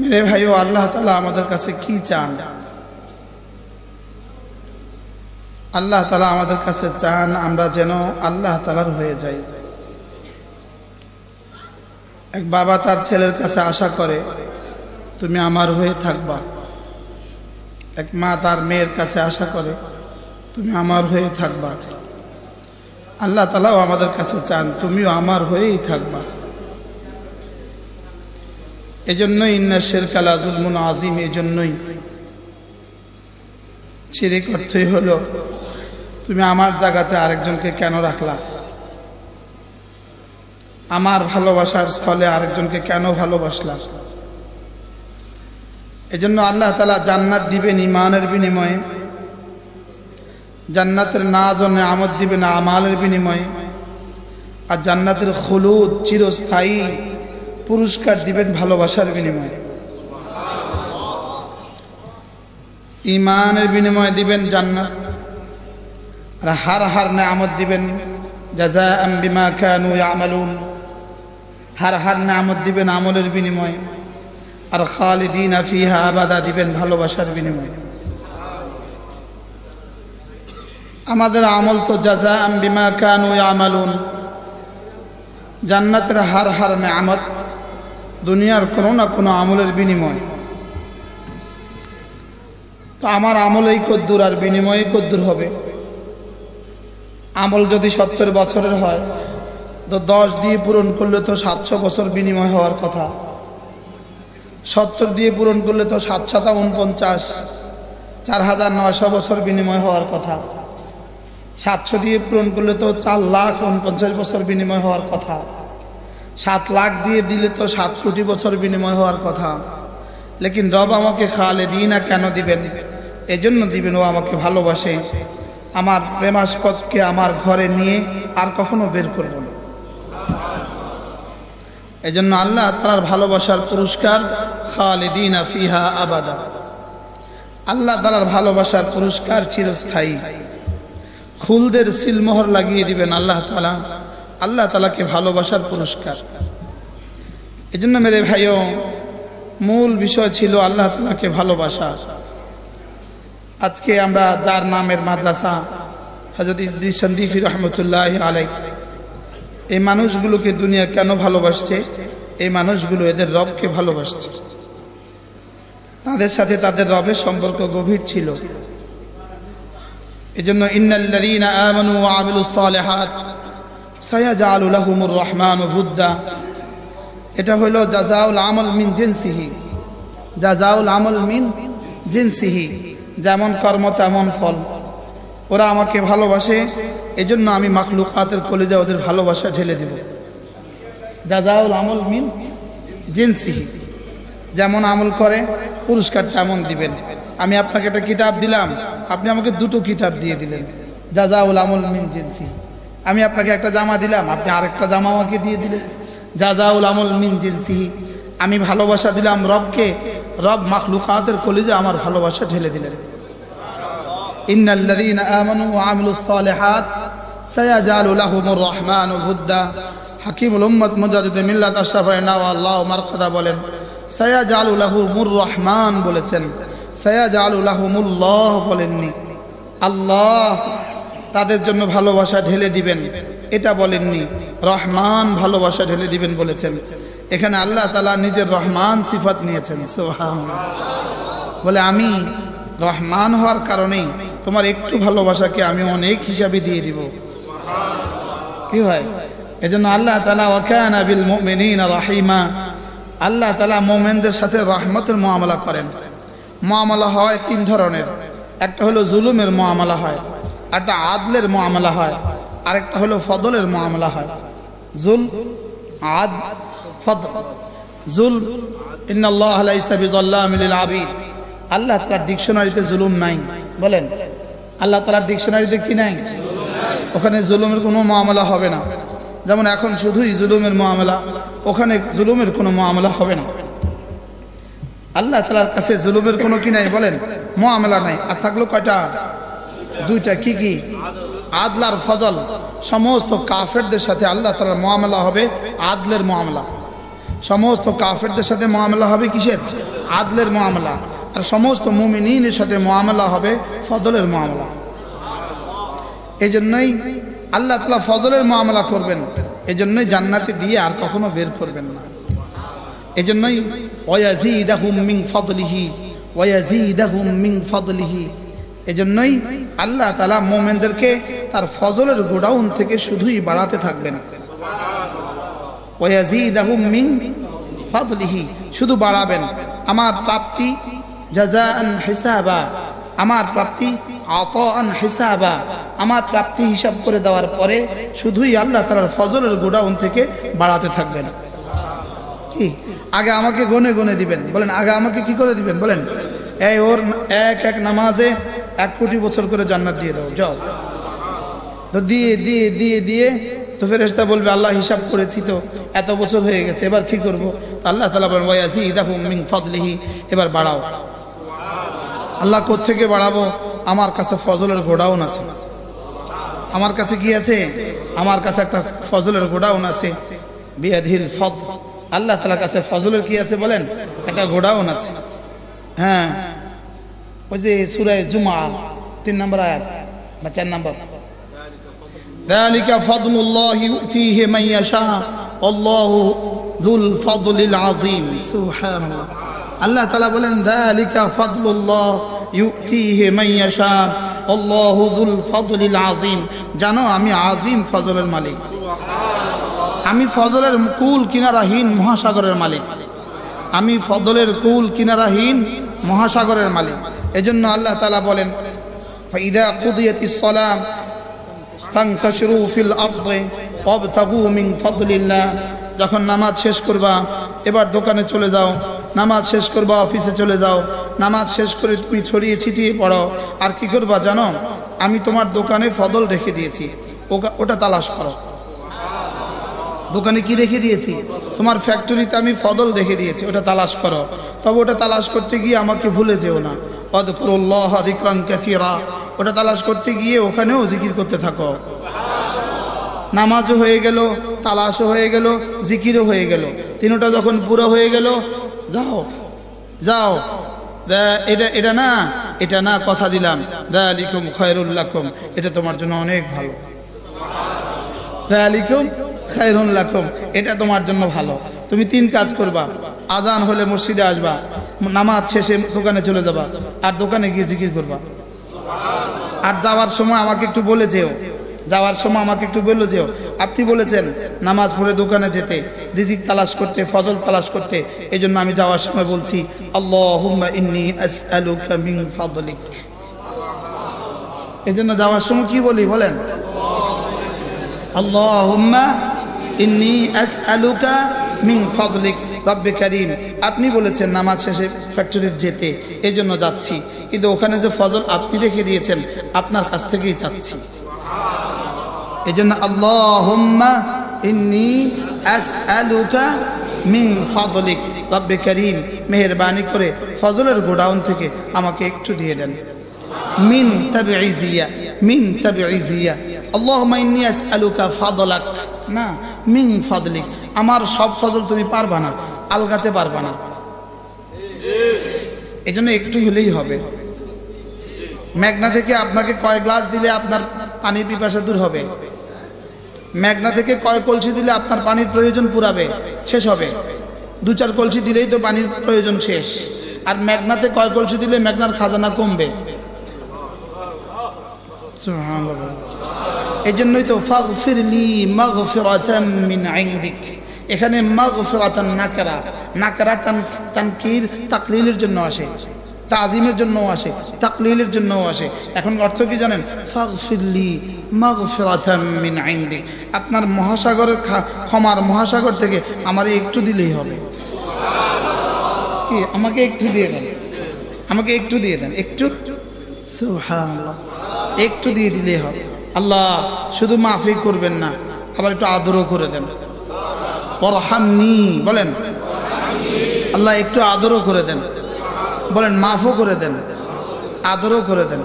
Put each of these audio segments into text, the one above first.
মেরে ভাইও, আল্লাহ তালা আমাদের কাছে কি চান? আল্লাহ তালা আমাদের কাছে চান আমরা যেন আল্লাহ তালার হয়ে যাই। এক বাবা তার ছেলের কাছে আশা করে, তুমি আমার হয়ে থাকবা। এক মা তার মেয়ের কাছে আশা করে, তুমি আমার হয়ে থাকবা। আল্লাহ তালাও আমাদের কাছে চান, তুমিও আমার হয়েই থাকবা। এজন্যই ইন্না শের কালা জুলমুন আজিম এজন্যই। শিরিক অর্থই হলো, তুমি আমার জায়গাতে আরেকজনকে কেন রাখলা? আমার ভালোবাসার স্থলে আরেকজনকে কেন ভালোবাসলা? এজন্য আল্লাহ তালা জান্নাত দিবেন ইমানের বিনিময়ে, জান্নাতের নাজ ও আমদ দিবেন আমালের বিনিময়ে, আর জান্নাতের হলুদ চিরস্থায়ী পুরস্কার দিবেন ভালোবাসার বিনিময়ে। ইমানের বিনিময়ে দিবেন জান্নাত। আর হার হার নামত দিবেন। জাজা বিমা কানু ইয়ামালুন। হার হার নামত দিবেন আমলের বিনিময়ে। আর খালিদিন ফিহা আবাদা দিবেন ভালোবাসার বিনিময়ে। আমাদের আমল তো জাজা বিমা কানু ইয়ামালুন। জান্নাতের হার হার নামত দুনিয়ার কোনো না কোনো আমলের বিনিময়। তো আমার আমল এই কদ্দুর আর বিনিময়ে কদ্দুর হবে। আমল যদি সত্তর বছরের হয়, তো দশ দিয়ে পূরণ করলে তো সাতশো বছর বিনিময় হওয়ার কথা। সত্তর দিয়ে পূরণ করলে তো সাত সাতা উনপঞ্চাশ চার হাজার নয়শো বছর বিনিময় হওয়ার কথা। সাতশো দিয়ে পূরণ করলে তো চার লাখ উনপঞ্চাশ বছর বিনিময় হওয়ার কথা। সাত লাখ দিয়ে দিলে তো সাত কোটি বছর বিনিময় হওয়ার কথা। লেকিন রব আমাকে খালে দিই না কেন দিবেন? এজন্য দিবেন, ও আমাকে ভালোবাসে। আমার প্রেমাস্পদকে আমার ঘরে নিয়ে আর কখনো বের করব না। এজন্য আল্লাহ তার ভালোবাসার পুরস্কার খালিদিন ফিহা আবাদা। আল্লাহ তালার ভালোবাসার পুরস্কার চিরস্থায়ী। খুলদের সিলমোহর লাগিয়ে দিবেন আল্লাহ তালা। আল্লাহ তালাকে ভালোবাসার পুরস্কার। এজন্য মেরে ভাইও, মূল বিষয় ছিল আল্লাহ তালাকে ভালোবাসা। আজকে আমরা যার নামের মাদ্রাসা হজরত সন্দীফি রহমতুল্লাহ আলাই এই মানুষগুলোকে দুনিয়া কেন ভালোবাসছে? এই মানুষগুলো এদের রবকে ভালোবাসছে। তাদের সাথে তাদের রবের সম্পর্ক গভীর ছিল। এজন্য ইন্নাল্লাযীনা আমানু ওয়া আমিলুস সালিহাত সায়াজআলু লাহুমুর রহমানু বুদ্দা এটা হলো জাজাউল আমল মিন জিনসিহি। জাজাউল আমল মিন জিনসিহি। যেমন কর্ম, তেমন ফল। ওরা আমাকে ভালোবাসে, এজন্য আমি মাখলুকাতের কলেজা ওদের ভালোবাসা ঢেলে দেব। জাজাউল আমল মিন জিনসিহি। যেমন আমল করে, পুরস্কার তেমন দিবেন। আমি আপনাকে একটা কিতাব দিলাম, আপনি আমাকে দুটো কিতাব দিয়ে দিলেন। জাজাউল আমল মিন জিনসি আমি আপনাকে একটা জামা দিলাম, আপনি আরেকটা জামা আমাকে দিয়ে দিলেন। জাজাউল আমল মিন জিনসি আমি ভালোবাসা দিলাম রবকে, রব মাখলুকাতের কলিজে আমার ভালোবাসা ঢেলে দিলেন। ইন্নাল্লাযীনা আমানু ওয়া আমিলুস সালিহাত, সায়াজালু লাহুমুর রহমানু বুদ্দা হাকিমুল উম্মত মুজাদ্দিদ মিল্লাত আশরাফ নাওয়া আল্লাহ মারকাদা বলেন, সায়াজালু লাহুমুর রহমান বলেছেন, সায়াজালু লাহুমুল্লাহ বলেননি। আল্লাহ তাদের জন্য ভালোবাসা ঢেলে দিবেন। এটা বলেননি। রহমান ভালোবাসা ঢেলে দিবেন বলেছেন। এখানে আল্লাহ তালা নিজের রহমান সিফাত নিয়েছেন। বলে, আমি রহমান হওয়ার কারণেই তোমার একটু ভালোবাসাকে আমি অনেক হিসাবে দিয়ে দিব। কি হয়? এজন্য আল্লাহ তালা ওয়াকানা বিল মুমিনিনা রাহিমা। আল্লাহ তালা মোমেনদের সাথে রহমতের মুআমলা করেন। মুআমলা হয় তিন ধরনের। একটা হলো জুলুমের মুআমলা হয়। একটা আদলের মুআমলা হয়, আরেকটা হলো ফদলের মুআমলা হয়। জুল, আদ, ফদল। জুল লিল আবিদ আল্লাহ তার ডিকশনারিতে জুলুম নাই, বলেন। আল্লাহ তালার ডিকশনারিতে কি নাই? ওখানে জুলুমের কোনো মামলা হবে না। যেমন এখন শুধুই জুলুমের মামলা ওখানে জুলুমের কোনো মামলা হবে না। আল্লাহ তালার কাছে জুলুমের কোনো কি নাই, বলেন। মামলা নাই, আর থাকল কয়টা? দুইটা কি কি? আদলার ফজল। সমস্ত কাফেরদের সাথে আল্লাহ তালার মামলা হবে, আদলের মামলা সমস্ত কাফেরদের সাথে মামলা হবে কিসের? আদলের মামলা আর সমস্ত মুমিনের সাথে মামলা হবে ফজলের মামলা এই জন্যই আল্লাহ তালা ফজলের মামলা করবেন। এই জন্যই জান্নাতে দিয়ে আর কখনো বের করবেন না। এই জন্যই ওয়াজিদাহুম মিন ফদলিহি ওয়াজিদাহুম মিন ফদলিহি। এই জন্যই আল্লাহ তালা মোমেনদেরকে তার ফজলের গোডাউন থেকে শুধুই বাড়াতে থাকবেন। শুধু বাড়াবেন। আমার প্রাপ্তি হিসাবা, আমার প্রাপ্তি হিসাবা, আমার প্রাপ্তি হিসাব করে দেওয়ার পরে শুধুই আল্লাহ তাআলার ফজলের গোডাউন থেকে বাড়াতে থাকবেন। কি? আগে আমাকে গনে গনে দিবেন। বলেন, আগে আমাকে কি করে দিবেন? বলেন। এই ওর এক এক নামাজে এক কোটি বছর করে জান্নাত দিয়ে দাও, যাও। তো দিয়ে দিয়ে দিয়ে দিয়ে তো ফেরেস্তা বলবে, আল্লাহ হিসাব করেছি তো, এত বছর হয়ে গেছে, এবার কি করব? আল্লাহ তালা বলেন ওয়াসি দেখো মিং ফদলিহি এবার বাড়াও। আল্লাহ থেকে বাড়াবো? আমার কাছে ফজলের গোডাউন আছে। আমার কাছে কি আছে? আমার কাছে একটা ফজলের গোডাউন আছে। বিয়াধিল ফদ আল্লাহ তালার কাছে ফজলের কি আছে বলেন? একটা গোডাউন আছে। হ্যাঁ ওই যে সুরায় জুমা তিন নম্বর আয়াত বা চার নম্বর ذلك فضل الله يؤتيه من يشاء والله ذو الفضل العظيم سبحان الله আল্লাহ তালা বলেন ذلك فضل الله يؤتيه من يشاء والله ذو الفضل العظيم জানো আমি আজিম ফজলের মালিক আমি ফজলের কুল কিনারাহীন মহাসাগরের মালিক আমি ফজলের কুল কিনারাহীন মহাসাগরের মালিক এজন্য আল্লাহ তালা বলেন فإذا قضيت الصلاة فانتشروا في الأرض وابتغوا من فضل الله যখন নামাজ শেষ করবা এবার দোকানে চলে যাও নামাজ শেষ করবা অফিসে চলে যাও নামাজ শেষ করে তুমি ছড়িয়ে ছিটিয়ে পড়ো আর কি করবা জানো আমি তোমার দোকানে ফদল রেখে দিয়েছি ওকা- ওটা তালাশ করো দোকানে কি রেখে দিয়েছি? তোমার ফ্যাক্টরিতে আমি ফদল রেখে দিয়েছি, ওটা তালাশ করো। তবে ওটা তালাশ করতে গিয়ে আমাকে ভুলে যেও না। ওটা তালাশ করতে গিয়ে ওখানেও জিকির করতে থাকো। নামাজও হয়ে গেল, তালাশও হয়ে গেল, জিকিরও হয়ে গেল। তিনটা যখন পুরো হয়ে গেল, যাও যাও। এটা এটা না এটা না, কথা দিলাম। দালিকুম খয়রুল্লাকুম এটা তোমার জন্য অনেক ভালো। দালিকুম খায়রুন লাকুম, এটা তোমার জন্য ভালো। তুমি তিন কাজ করবা, আজান হলে মসজিদে আসবা, নামাজ শেষে দোকানে চলে যাবা, আর দোকানে গিয়ে জিকির করবা। আর যাওয়ার সময় আমাকে একটু বলে যেও, যাওয়ার সময় আমাকে একটু বলল যেও, আপনি বলেছেন, নামাজ পড়ে দোকানে যেতে, রিজিক তালাশ করতে, ফজল তালাশ করতে এই জন্য আমি যাওয়ার সময় বলছি এই জন্য যাওয়ার সময় কি বলি বলেন? আল্লাহুম্মা ইন্নি আসআলুকা মিন ফাদলিক, রব্বে আপনি বলেছেন, নামাজ শেষে ফ্যাক্টরির যেতে এই জন্য যাচ্ছি। কিন্তু ওখানে যে ফজল আপনি রেখে দিয়েছেন, আপনার কাছ থেকেই চাচ্ছি। এই জন্য আল্লাহুম্মা ইন্নি আসআলুকা মিন ফাদলিক, রব্বে করিম, মেহেরবানি করে ফজলের গোডাউন থেকে আমাকে একটু দিয়ে দেন। মিন তাবিইজিয়া মিন তাবিইজিয়া আল্লাহুম্মা ইন্নী আসআলুকা ফাদলাক। না মিন ফাদলিক, আমার সব ফজল তুমি পারবা না, আলগাতে পারবা না। এই জন্য একটু হলেই হবে। মেঘনা থেকে আপনাকে কয় গ্লাস দিলে আপনার পানির পিপাসা দূর হবে? মেঘনা থেকে কয় কলসি দিলে আপনার পানির প্রয়োজন পুরাবে? শেষ হবে। দু চার কলসি দিলেই তো পানির প্রয়োজন শেষ। আর মেঘনাতে কয় কলসি দিলে মেঘনার খাজানা কমবে? সুবহানাল্লাহ। এই জন্যই তো ফাগফিরলি মাগফিরাতাম মিন ইনদিক। এখানে মাগ মাগফিরাতান নাকরা নাকরা তান তানকির তাকলিলের জন্য আসে, তাজিমের জন্য আসে, তাকলিলের জন্য আসে। এখন অর্থ কি জানেন? ফাগফিরলি মিন ইনদিক। আপনার মহাসাগরের ক্ষমার মহাসাগর থেকে আমার একটু দিলেই হবে। কি? আমাকে একটু দিয়ে দেন। আমাকে একটু দিয়ে দেন। একটু? একটু দিয়ে দিলেই হবে। আল্লাহ, শুধু মাফি করবেন না, আবার একটু আদরও করে দেন। পরহামনি বলেন। আল্লাহ একটু আদরও করে দেন। বলেন, মাফও করে দেন। আদরও করে দেন।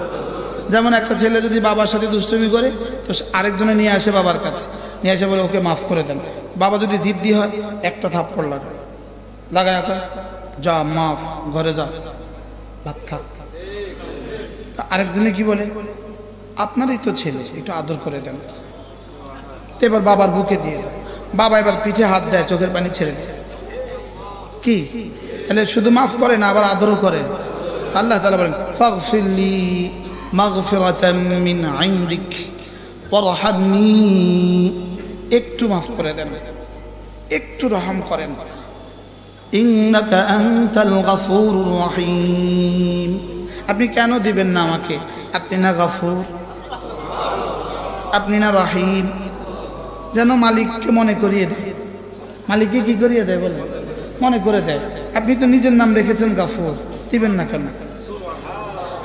যেমন একটা ছেলে যদি বাবার সাথে দুষ্টুমি করে, তো আরেকজনে নিয়ে আসে বাবার কাছে। নিয়ে আসে বলে ওকে মাফ করে দেন। বাবা যদি জিদ্দি হয়, একটা থাপ্পড় লাগে। লাগায় যা, মাফ, ঘরে যা, ভাত খা। আরেকজনে কি বলে? আপনারই তো ছেলে, একটু আদর করে দেন। এবার বাবার বুকে দিয়ে দেয় বাবা এবার পিঠে হাত দেয়, চোখের পানি ছেড়ে দেয়। কি? তাহলে শুধু মাফ করে না, আবার আদরও করে। আল্লাহ তালা বলেন ফাগফিরলি মাগফিরাতাম মিন ইনদিক, ওয়ারহামনি। একটু মাফ করে দেন। একটু রহম করেন। ইন্নাকা আনতাল গাফুরুর রহিম। আপনি কেন দিবেন না আমাকে? আপনি না গাফুর। আপনি না রাহিম। যেন মালিককে মনে করিয়ে দেয়। মালিককে কি করিয়ে দেয় বলে মনে করে দেয়। আপনি তো নিজের নাম রেখেছেন গাফুর। দিবেন না কেন?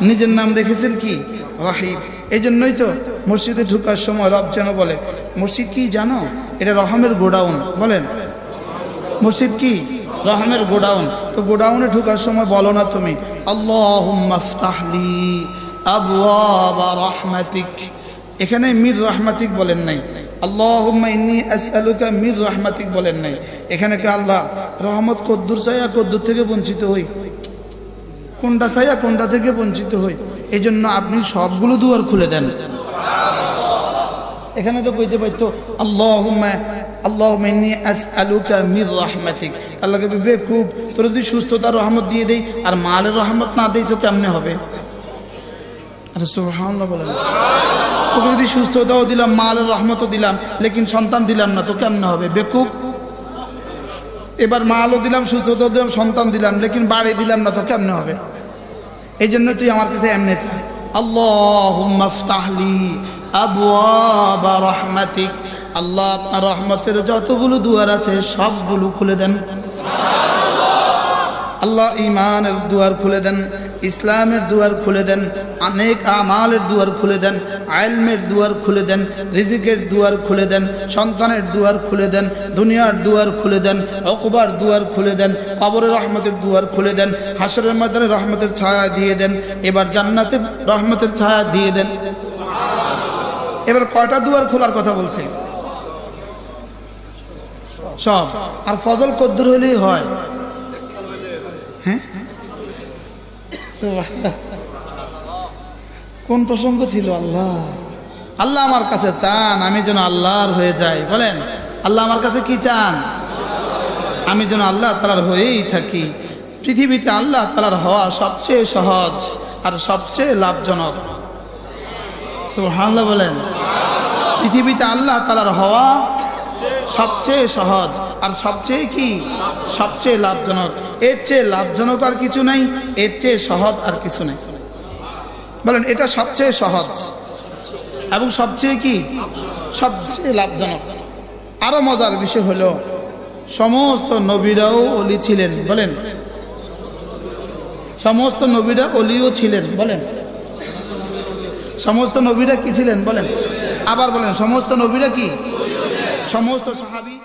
নিজের নাম রেখেছেন কি? রাহিব এই জন্যই তো মসজিদে ঢুকার সময় রব যেন বলে, মসজিদ কি জানো? এটা রহমের গোডাউন। বলেন। মসজিদ কি? রহমের গোডাউন। তো গোডাউনে ঢুকার সময় বলো না তুমি আল্লাহ আবওয়াবা রহমাতিক। এখানে মির রহমাতিক বলেন নাই। আল্লাহ ইন্নি আসআলুকা মির রহমাতিক বলেন নাই। এখানে কি আল্লাহ, রহমত কদ্দুর চাইয়া কদ্দুর থেকে বঞ্চিত হই। কোনটা চাইয়া কোনটা থেকে বঞ্চিত হই? এই জন্য আপনি সবগুলো দুয়ার খুলে দেন। এখানে তো কইতে পারতো, আল্লাহুম্মা আল্লাহুম্মা আসআলুকা মির রাহমাতিক। আল্লাহকে বিবে খুব, তোর যদি সুস্থতার রহমত দিয়ে দেই, আর মালের রহমত না দেই তো কেমনে হবে? আরে সুবহানাল্লাহ বলেন। তোকে যদি সুস্থতাও দিলাম, মালের রহমতও দিলাম, লেকিন সন্তান দিলাম না, তো কেমনে হবে? বেকুব? এবার মালও দিলাম, সুস্থতাও দিলাম, সন্তান দিলাম, লেকিন বাড়ি দিলাম না, তো কেমনে হবে? এই জন্য তুই আমার কাছে এমনি চাই। আল্লাহ মাফতাহলি আল্লাহ আপনার রহমতের যতগুলো দুয়ার আছে, সবগুলো খুলে দেন। আল্লাহ ইমানের দুয়ার খুলে দেন, ইসলামের দুয়ার খুলে দেন অনেক আমালের দুয়ার খুলে দেন, আইলমের দুয়ার খুলে দেন, রিজিকের দুয়ার খুলে দেন, সন্তানের দুয়ার খুলে দেন, দুনিয়ার দুয়ার খুলে দেন, অকবার দুয়ার খুলে দেন, কবরের রহমতের দুয়ার খুলে দেন হাসরের ময়দানে রহমতের ছায়া দিয়ে দেন, এবার জান্নাতের রহমতের ছায়া দিয়ে দেন। এবার কয়টা দুয়ার খোলার কথা বলছে? সব। আর ফজল কদ্দুর হলেই হ্যাঁ। কোন প্রসঙ্গ ছিল আল্লাহ? আল্লাহ আমার কাছে চান, আমি যেন আল্লাহর হয়ে যাই। বলেন, আল্লাহ আমার কাছে কি চান? আমি যেন আল্লাহ তালার হয়েই থাকি। পৃথিবীতে আল্লাহ তালার হওয়া সবচেয়ে সহজ আর সবচেয়ে লাভজনক। সুবহানাল্লাহ বলেন, পৃথিবীতে আল্লাহ তালার হওয়া সবচেয়ে সহজ আর সবচেয়ে কি? সবচেয়ে লাভজনক। এর চেয়ে লাভজনক আর কিছু নাই, এর চেয়ে সহজ আর কিছু নেই। বলেন, এটা সবচেয়ে সহজ এবং সবচেয়ে কি? সবচেয়ে লাভজনক। আরও মজার বিষয় হলো, সমস্ত নবীরাও অলি ছিলেন, বলেন। সমস্ত নবীরা অলিও ছিলেন, বলেন। সমস্ত নবীরা কি ছিলেন, বলেন। আবার বলেন, সমস্ত নবীরা কি? সমস্ত সাহাবি